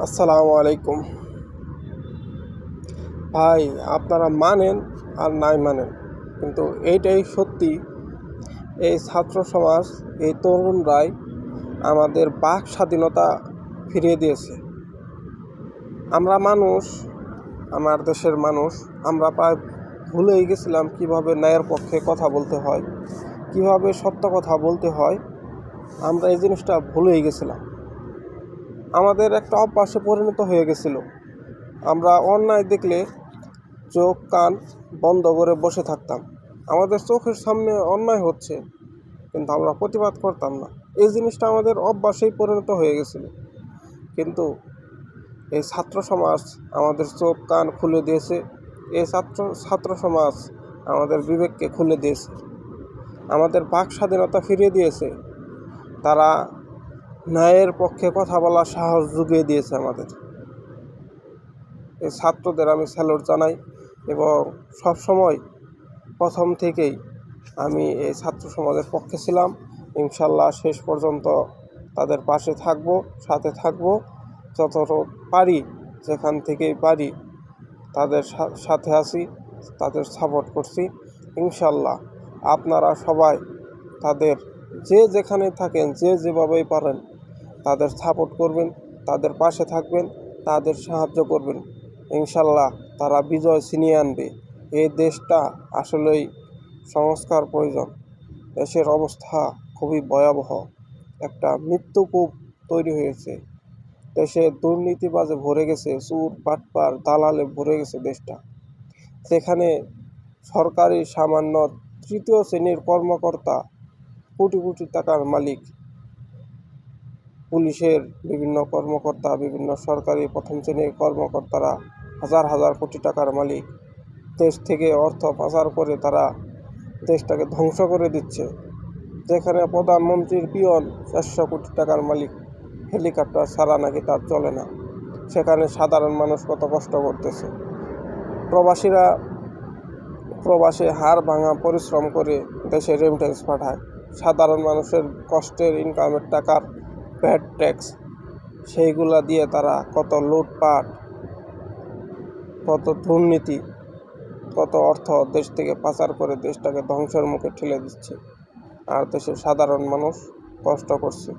আসসালামু আলাইকুম। ভাই, আপনারা মানেন আর নাই মানেন, কিন্তু এইটাই সত্যি। এই ছাত্র সমাজ, এই তরুণরাই আমাদের বাক স্বাধীনতা ফিরিয়ে দিয়েছে। আমরা মানুষ, আমার দেশের মানুষ, আমরা প্রায় ভুলেই গেছিলাম কীভাবে ন্যায়ের পক্ষে কথা বলতে হয়, কীভাবে সত্য কথা বলতে হয়। আমরা এই জিনিসটা ভুলেই গেছিলাম। আমাদের একটা অভ্যাসে পরিণত হয়ে গেছিল। আমরা অন্যায় দেখলে চোখ, কান বন্ধ করে বসে থাকতাম। আমাদের চোখের সামনে অন্যায় হচ্ছে, কিন্তু আমরা প্রতিবাদ করতাম না। এই জিনিসটা আমাদের অভ্যাসেই পরিণত হয়ে গেছিল। কিন্তু এই ছাত্র সমাজ আমাদের চোখ, কান খুলে দিয়েছে। এই ছাত্র ছাত্র সমাজ আমাদের বিবেককে খুলে দিয়েছে। আমাদের বাক স্বাধীনতা ফিরিয়ে দিয়েছে। তারা ন্যায়ের পক্ষে কথা বলার সাহস জুগিয়ে দিয়েছে আমাদের। এই ছাত্রদের আমি স্যালুট জানাই এবং সব সময় প্রথম থেকেই আমি এই ছাত্র সমাজের পক্ষে ছিলাম। ইনশাল্লাহ শেষ পর্যন্ত তাদের পাশে থাকব, সাথে থাকব। যতটা পারি, যেখান থেকেই পারি তাদের সাথে আছি, তাদের সাপোর্ট করছি। ইনশাল্লাহ আপনারা সবাই তাদের যে যেখানে থাকেন, যে যেভাবেই পারেন তাদের সাপোর্ট করবেন, তাদের পাশে থাকবেন, তাদের সাহায্য করবেন। ইনশাল্লাহ তারা বিজয় ছিনিয়ে আনবে। এই দেশটা আসলেই সংস্কার প্রয়োজন। দেশের অবস্থা খুবই ভয়াবহ। একটা মৃত্যুকূপ তৈরি হয়েছে। দেশে দুর্নীতিবাজে ভরে গেছে, চুর, বাটপার, দালালে ভরে গেছে দেশটা। সেখানে সরকারি সামান্য তৃতীয় শ্রেণির কর্মকর্তা কোটি কোটি টাকার মালিক পুলিশের বিভিন্ন কর্মকর্তা, বিভিন্ন সরকারি প্রথম শ্রেণির কর্মকর্তারা হাজার হাজার কোটি টাকার মালিক। দেশ থেকে অর্থ পাচার করে তারা দেশটাকে ধ্বংস করে দিচ্ছে। যেখানে প্রধানমন্ত্রীর পিয়ন চারশো কোটি টাকার মালিক হেলিকপ্টার ছাড়া নাকি তার চলে না। সেখানে সাধারণ মানুষ কত কষ্ট করতেছে। প্রবাসীরা প্রবাসে হাড় ভাঙা পরিশ্রম করে দেশে রেমিটেন্স পাঠায়। সাধারণ মানুষের কষ্টের ইনকামের টাকার ভ্যাট ট্যাক্স, সেইগুলা দিয়ে তারা কত লুটপাট, কত দুর্নীতি, কত অর্থ দেশ থেকে পাচার করে দেশটাকে ধ্বংসের মুখে ঠেলে দিচ্ছে। আর দেশের সাধারণ মানুষ কষ্ট করছে।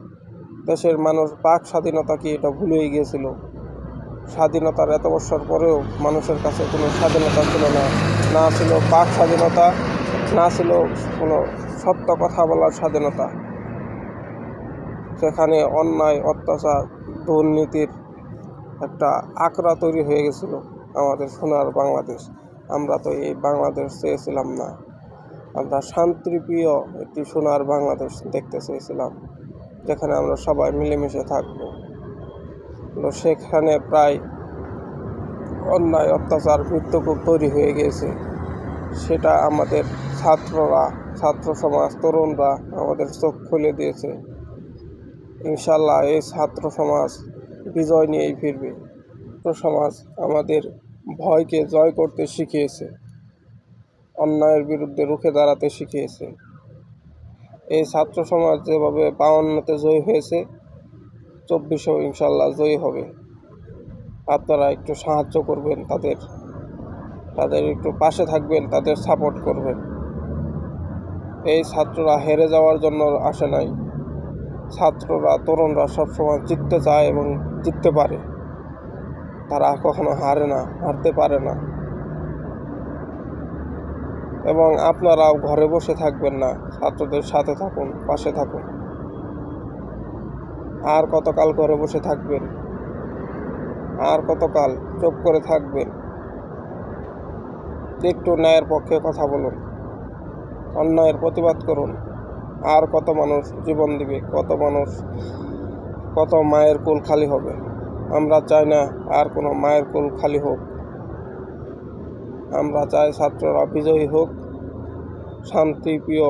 দেশের মানুষ বাক স্বাধীনতা কি এটা ভুলেই গিয়েছিল? স্বাধীনতার এত বছর পরেও মানুষের কাছে কোনো স্বাধীনতা ছিল না। না ছিল বাক স্বাধীনতা, না ছিল কোনো সত্য কথা বলার স্বাধীনতা। সেখানে অন্যায়, অত্যাচার, দুর্নীতির একটা আকড়া তৈরি হয়ে গেছিল আমাদের সোনার বাংলাদেশ। আমরা তো এই বাংলাদেশ চেয়েছিলাম না। আমরা শান্তিপ্রিয় একটি সোনার বাংলাদেশ দেখতে চেয়েছিলাম, যেখানে আমরা সবাই মিলেমিশে থাকব। তো সেখানে প্রায় অন্যায়, অত্যাচার, মৃত্যুকূপ তৈরি হয়ে গিয়েছে। সেটা আমাদের ছাত্ররা, ছাত্র সমাজ, তরুণরা আমাদের চোখ খুলে দিয়েছে। ইনশাল্লাহ এই ছাত্র সমাজ বিজয় নিয়েই ফিরবে। ছাত্র সমাজ আমাদের ভয়কে জয় করতে শিখিয়েছে, অন্যায়ের বিরুদ্ধে রুখে দাঁড়াতে শিখিয়েছে। এই ছাত্র সমাজ যেভাবে বাউন্নতে জয়ী হয়েছে, চব্বিশেও ইনশাল্লাহ জয়ী হবে। আপনারা একটু সাহায্য করবেন, তাদের তাদের একটু পাশে থাকবেন, তাদের সাপোর্ট করবেন। এই ছাত্ররা হেরে যাওয়ার জন্য আসে নাই। ছাত্ররা, তরুণরা সবসময় জিততে চায় এবং জিততে পারে। তারা কখনো হারে না, হারতে পারে না। এবং আপনারাও ঘরে বসে থাকবেন না, ছাত্রদের সাথে থাকুন, পাশে থাকুন। আর কতকাল ঘরে বসে থাকবেন? আর কতকাল চুপ করে থাকবেন? একটু ন্যায়ের পক্ষে কথা বলুন, অন্যায়ের প্রতিবাদ করুন। আর কত মানুষ জীবন দিবে, কত মানুষ, কত মায়ের কোল খালি হবে। আমরা চাই না আর কোনো মায়ের কোল খালি হোক। আমরা চাই ছাত্ররা বিজয়ী হোক। শান্তিপ্রিয়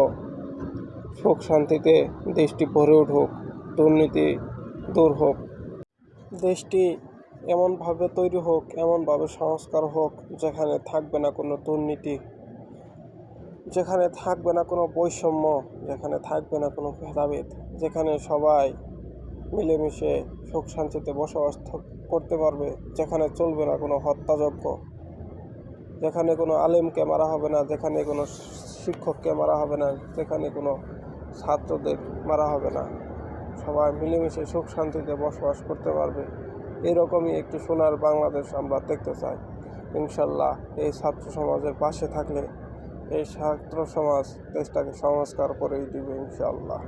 সুখ শান্তিতে দেশটি ভরে উঠুক, দুর্নীতি দূর হোক। দেশটি এমনভাবে তৈরি হোক, এমনভাবে সংস্কার হোক, যেখানে থাকবে না কোনো দুর্নীতি। যেখানে থাকবে না কোনো বৈষম্য, যেখানে থাকবে না কোনো ভেদাভেদ, যেখানে সবাই মিলেমিশে সুখ শান্তিতে বসবাস করতে পারবে, যেখানে চলবে না কোনো হত্যাযজ্ঞ, যেখানে কোনো আলেমকে মারা হবে না, যেখানে কোনো শিক্ষককে মারা হবে না, যেখানে কোনো ছাত্রদের মারা হবে না। সবাই মিলেমিশে সুখ শান্তিতে বসবাস করতে পারবে। এরকমই একটি সোনার বাংলাদেশ আমরা দেখতে চাই। ইনশাল্লাহ এই ছাত্র সমাজের পাশে থাকলে এই ছাত্র সমাজ দেশটাকে সংস্কার করেই দিবে ইনশাল্লাহ